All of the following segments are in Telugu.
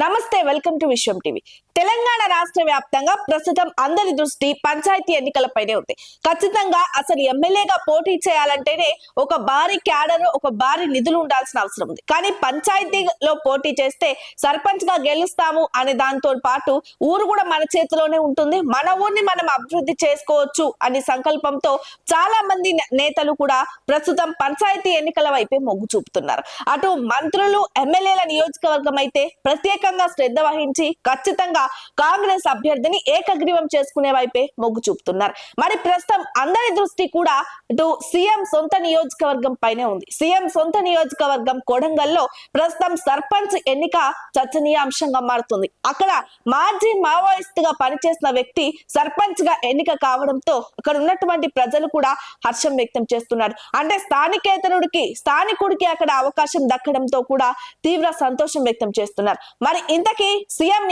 నమస్తే welcome to Vishwam TV. Telangana రాష్ట్ర వ్యాప్తంగా ప్రస్తుతం అందరి దృష్టి పంచాయతీ ఎన్నికలపైనే ఉంది. ఖచ్చితంగా అసలు ఎమ్మెల్యేగా పోటీ చేయాలంటేనే ఒక భారీ క్యాడర్ ఒక భారీ నిధులు ఉండాల్సిన అవసరం ఉంది. కానీ పంచాయతీలో పోటీ చేస్తే సర్పంచ్గా గెలుస్తాము అనే దాంతో పాటు ఊరు కూడా మన చేతిలోనే ఉంటుంది. మన ఊరిని మనం అభివృద్ధి చేసుకోవచ్చు అనే సంకల్పంతో చాలా మంది నే- నేతలు కూడా ప్రస్తుతం పంచాయతీ ఎన్నికల వైపే మొగ్గు చూపుతున్నారు. అటు మంత్రులు ఎమ్మెల్యేల నియోజకవర్గం అయితే ప్రత్యేకంగా శ్రద్ధ వహించి ఖచ్చితంగా కాంగ్రెస్ అభ్యర్థిని ఏకగ్రీవం చేసుకునే వైపే మొగ్గు చూపుతున్నారు. మరి ప్రస్తుతం అందరి దృష్టి కూడా ఇటు సీఎం సొంత నియోజకవర్గం పైనే ఉంది. సీఎం సొంత నియోజకవర్గం కొడంగల్లో ప్రస్తుతం సర్పంచ్ ఎన్నిక చర్చనీయాంశంగా మారుతుంది. అక్కడ మాజీ మావోయిస్ట్గా పనిచేసిన వ్యక్తి సర్పంచ్గా ఎన్నిక కావడంతో అక్కడ ఉన్నటువంటి ప్రజలు కూడా హర్షం వ్యక్తం చేస్తున్నారు. అంటే స్థానికేతరుడికి స్థానికుడికి అక్కడ అవకాశం దక్కడంతో కూడా తీవ్ర సంతోషం వ్యక్తం చేస్తున్నారు. మరి ఇంతకీ సీఎం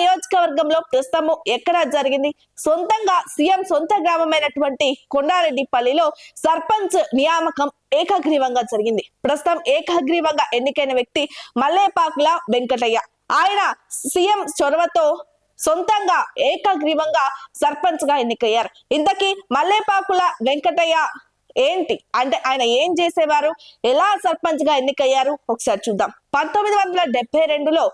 నియోజకవర్గంలో ప్రస్తుతము ఎక్కడ జరిగింది? సొంతంగా సీఎం సొంత గ్రామమైనటువంటి కొండారెడ్డిపల్లిలో సర్పంచ్ నియామకం ఏకగ్రీవంగా జరిగింది. ప్రస్తుతం ఏకగ్రీవంగా ఎన్నికైన వ్యక్తి మల్లేపాకుల వెంకటయ్య. ఆయన సీఎం చొరవతో సొంతంగా ఏకగ్రీవంగా సర్పంచ్గా ఎన్నికయ్యారు. ఇంతకీ మల్లేపాకుల వెంకటయ్య ఏంటి? అంటే ఆయన ఏం చేసేవారు? ఎలా సర్పంచ్గా ఎన్నికయ్యారు? ఒకసారి చూద్దాం. పంతొమ్మిది వందల డెబ్బై రెండులో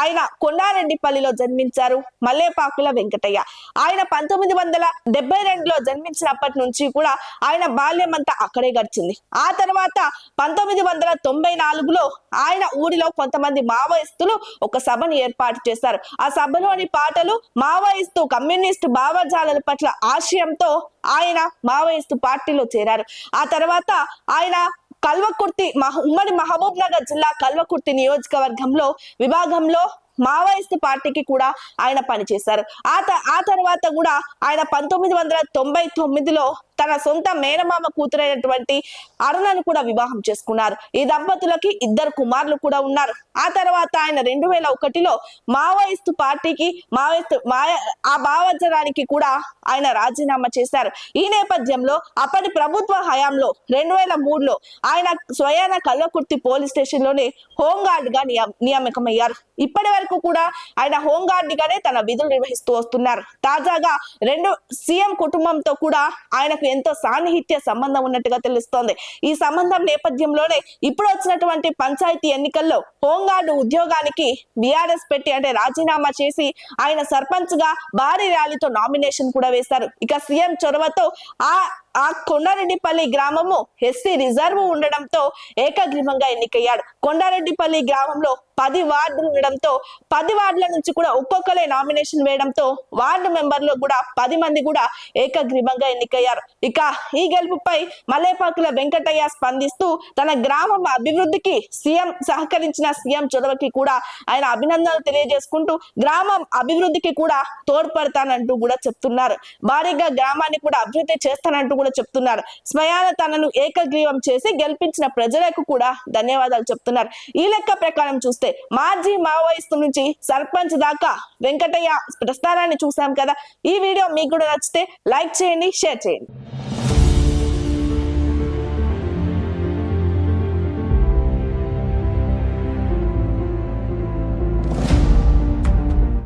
ఆయన కొండారెడ్డిపల్లిలో జన్మించారు మల్లేపాకుల వెంకటయ్య. ఆయన పంతొమ్మిది వందల డెబ్బై రెండులో జన్మించినప్పటి నుంచి కూడా ఆయన బాల్యం అంతా అక్కడే గడిచింది. ఆ తర్వాత పంతొమ్మిది వందల తొంభై నాలుగులో ఆయన ఊరిలో కొంతమంది మావోయిస్టులు ఒక సభను ఏర్పాటు చేశారు. ఆ సభలోని పాటలు మావోయిస్టు కమ్యూనిస్టు భావజాలాల పట్ల ఆశయంతో ఆయన మావోయిస్టు పార్టీలో చేరారు. ఆ తర్వాత ఆయన కల్వకుర్తి మహ ఉమ్మడి మహబూబ్ నగర్ జిల్లా కల్వకుర్తి నియోజకవర్గంలో విభాగంలో మావోయిస్ట్ పార్టీకి కూడా ఆయన పనిచేశారు. ఆ ఆ తర్వాత కూడా ఆయన పంతొమ్మిది వందల తొంభై తొమ్మిదిలో తన సొంత మేనమామ కూతురైనటువంటి అరుణను కూడా వివాహం చేసుకున్నారు. ఈ దంపతులకి ఇద్దరు కుమారులు కూడా ఉన్నారు. ఆ తర్వాత ఆయన రెండు వేల ఒకటిలో మావోయిస్ట్ పార్టీకి మావోయిస్ట్ మాయ ఆ భావజనానికి కూడా ఆయన రాజీనామా చేశారు. ఈ నేపథ్యంలో అప్పటి ప్రభుత్వ హయాంలో రెండు వేల మూడులో ఆయన స్వయాన కల్లకుర్తి పోలీస్ స్టేషన్లోనే హోంగార్డ్గా నియమ- నియామకమయ్యారు. ఇప్పటి వరకు కూడా ఆయన హోంగార్డ్ గానే తన విధులు నిర్వహిస్తూ వస్తున్నారు. తాజాగా రెండు సీఎం కుటుంబంతో కూడా ఆయనకు ఎంతో సాన్నిహిత్య సంబంధం ఉన్నట్టుగా తెలుస్తోంది. ఈ సంబంధం నేపథ్యంలోనే ఇప్పుడు వచ్చినటువంటి పంచాయతీ ఎన్నికల్లో హోంగార్డు ఉద్యోగానికి బీఆర్ఎస్ పెట్టి అంటే రాజీనామా చేసి ఆయన సర్పంచ్గా భారీ ర్యాలీతో నామినేషన్ కూడా వేశారు. ఇక సీఎం చొరవతో ఆ ఆ కొండారెడ్డిపల్లి గ్రామము ఎస్సీ రిజర్వ్ ఉండడంతో ఏకగ్రీవంగా ఎన్నికయ్యాడు. కొండారెడ్డిపల్లి గ్రామంలో పది వార్డులు ఉండడంతో పది వార్డుల నుంచి కూడా ఒక్కొక్కరే నామినేషన్ వేయడంతో వార్డు మెంబర్లు కూడా పది మంది కూడా ఏకగ్రీవంగా ఎన్నికయ్యారు. ఇక ఈ గెలుపుపై మల్లేపాకుల వెంకటయ్య స్పందిస్తూ తన గ్రామం అభివృద్ధికి సీఎం సహకరించిన సీఎం చొరవకి కూడా ఆయన అభినందనలు తెలియజేసుకుంటూ గ్రామం అభివృద్ధికి కూడా తోడ్పడతానంటూ కూడా చెప్తున్నారు. భారీగా గ్రామాన్ని కూడా అభివృద్ధి చేస్తానంటూ కూడా చెప్తున్నారు. స్వయాన తనను ఏకగ్రీవం చేసి గెలిపించిన ప్రజలకు కూడా ధన్యవాదాలు చెప్తున్నారు. ఈ లెక్క ప్రకారం చూస్తే మాజీ మావోయిస్టు నుంచి సర్పంచ్ దాకా వెంకటయ్య ప్రస్థానాన్ని చూసాం కదా. ఈ వీడియో మీకు కూడా నచ్చితే లైక్ చేయండి షేర్ చేయండి.